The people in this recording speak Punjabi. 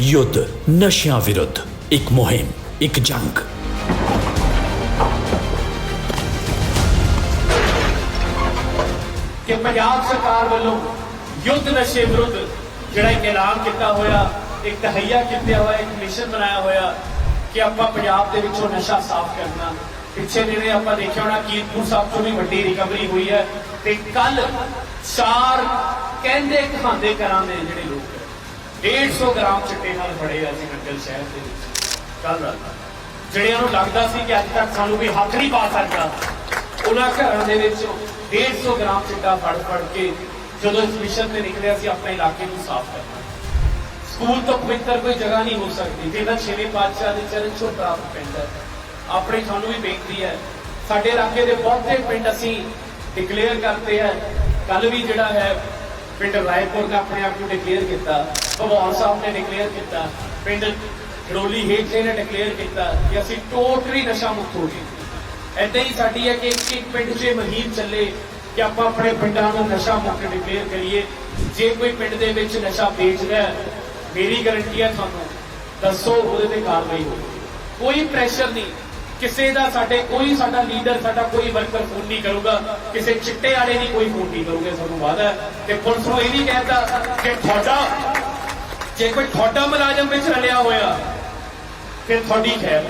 ਯੁੱਧ, ਨਸ਼ਿਆਂ ਵਿਰੁੱਧ, ਇੱਕ ਮੁਹਿੰਮ, ਇੱਕ ਜੰਗ। ਕਿ ਪੰਜਾਬ ਸਰਕਾਰ ਵੱਲੋਂ ਯੁੱਧ ਨਸ਼ੇ ਵਿਰੁੱਧ ਜਿਹੜਾ ਇੱਕ ਐਲਾਨ ਕੀਤਾ ਹੋਇਆ, ਇੱਕ ਤਹਈਆ ਕੀਤਾ ਹੋਇਆ, ਇੱਕ ਮਿਸ਼ਨ ਬਣਾਇਆ ਹੋਇਆ, ਕਿ ਆਪਾਂ ਪੰਜਾਬ ਦੇ ਵਿੱਚੋਂ ਨਸ਼ਾ ਸਾਫ਼ ਕਰਨਾ। ਪਿੱਛੇ ਜਿਹੜੇ ਆਪਾਂ ਦੇਖਿਆ ਹੋਣਾ, ਕੀਰਤਪੁਰ ਸਾਹਿਬ ਤੋਂ ਵੀ ਵੱਡੀ ਰਿਕਵਰੀ ਹੋਈ ਹੈ ਤੇ ਕੱਲ ਚਾਰ ਕਹਿੰਦੇ ਕਹਾਂਦੇ ਕਰਾਂ ਦੇ ਜਿਹੜੇ 150 ਗ੍ਰਾਮ ਚਿੱਟੇ ਨਾਲ ਫੜੇ ਆ ਸੀ ਸ਼ਹਿਰ ਦੇ ਵਿੱਚ। ਕੱਲ ਰਾਤ ਜਿਹੜਿਆਂ ਨੂੰ ਲੱਗਦਾ ਸੀ ਕਿ ਅੱਜ ਤੱਕ ਸਾਨੂੰ ਕੋਈ ਹੱਥ ਨਹੀਂ ਪਾ ਸਕਦਾ, ਉਹਨਾਂ ਘਰਾਂ ਦੇ ਵਿੱਚੋਂ 150 ਗ੍ਰਾਮ ਚਿੱਟਾ ਫੜ ਫੜ ਕੇ ਜਦੋਂ ਇਸ ਮਿਸ਼ਨ ਤੇ ਨਿਕਲਿਆ ਸੀ, ਆਪਣੇ ਇਲਾਕੇ ਨੂੰ ਸਾਫ਼ ਕਰਨਾ। ਸਕੂਲ ਤੋਂ ਪਵਿੱਤਰ ਕੋਈ ਜਗ੍ਹਾ ਨਹੀਂ ਹੋ ਸਕਦੀ ਜਿਹਦਾ ਛੇਵੇਂ ਪਾਤਸ਼ਾਹ ਦੇ ਚਰਨ ਛੋਹ ਪ੍ਰਾਪਤ ਪਿੰਡ ਹੈ। ਆਪਣੇ ਸਾਨੂੰ ਵੀ ਬੇਨਤੀ ਹੈ, ਸਾਡੇ ਇਲਾਕੇ ਦੇ ਬਹੁਤੇ ਪਿੰਡ ਅਸੀਂ ਡਿਕਲੇਅਰ ਕਰਤੇ ਹੈ ਕੱਲ ਵੀ ਜਿਹੜਾ ਹੈ ਪਿੰਡ ਰਾਏਪੁਰ ਦਾ ਆਪਣੇ ਆਪ ਨੂੰ ਡਿਕਲੇਅਰ ਕੀਤਾ, ਭਗਵਾਨ ਸਾਹਿਬ ਨੇ ਡਿਕਲੇਅਰ ਕੀਤਾ, ਪਿੰਡ ਰੋਲੀ ਹੇਠਲੇ ਨੇ ਡਿਕਲੇਅਰ ਕੀਤਾ ਕਿ ਅਸੀਂ ਟੋਟਲੀ ਨਸ਼ਾ ਮੁਕਤ ਹੋ ਗਏ। ਏਦਾਂ ਹੀ ਸਾਡੀ ਹੈ ਕਿ ਇੱਕ ਇੱਕ ਪਿੰਡ 'ਚ ਇਹ ਚੱਲੇ ਕਿ ਆਪਾਂ ਆਪਣੇ ਪਿੰਡਾਂ ਨੂੰ ਨਸ਼ਾ ਮੁਕਤ ਡਿਕਲੇਅਰ ਕਰੀਏ। ਜੇ ਕੋਈ ਪਿੰਡ ਦੇ ਵਿੱਚ ਨਸ਼ਾ ਵੇਚਦਾ ਹੈ, ਮੇਰੀ ਗਾਰੰਟੀ ਹੈ ਤੁਹਾਨੂੰ, ਦੱਸੋ ਉਹਦੇ ਤੇ ਕਾਰਵਾਈ ਹੋਵੇ ਕੋਈ ਪ੍ਰੈਸ਼ਰ ਨਹੀਂ। ਕਿਸੇ ਦਾ ਸਾਡੇ ਕੋਈ ਸਾਡਾ ਲੀਡਰ ਸਾਡਾ ਕੋਈ ਵਰਕਰ ਫੋਨ ਨਹੀਂ ਕਰੂਗਾ, ਕਿਸੇ ਚਿੱਟੇ ਵਾਲੇ ਨਹੀਂ ਕੋਈ ਫੋਨ ਨਹੀਂ ਕਰੂਗੇ, ਸਾਨੂੰ ਵਾਅਦਾ ਤੇ ਪੁਲਿਸ ਨੂੰ ਇਹ ਨਹੀਂ ਕਹਿੰਦਾ ਕਿ ਤੁਹਾਡਾ, ਜੇ ਕੋਈ ਤੁਹਾਡਾ ਮੁਲਾਜ਼ਮ ਵਿੱਚ ਰਲਿਆ ਹੋਇਆ, ਫਿਰ ਤੁਹਾਡੀ ਖੈਰ।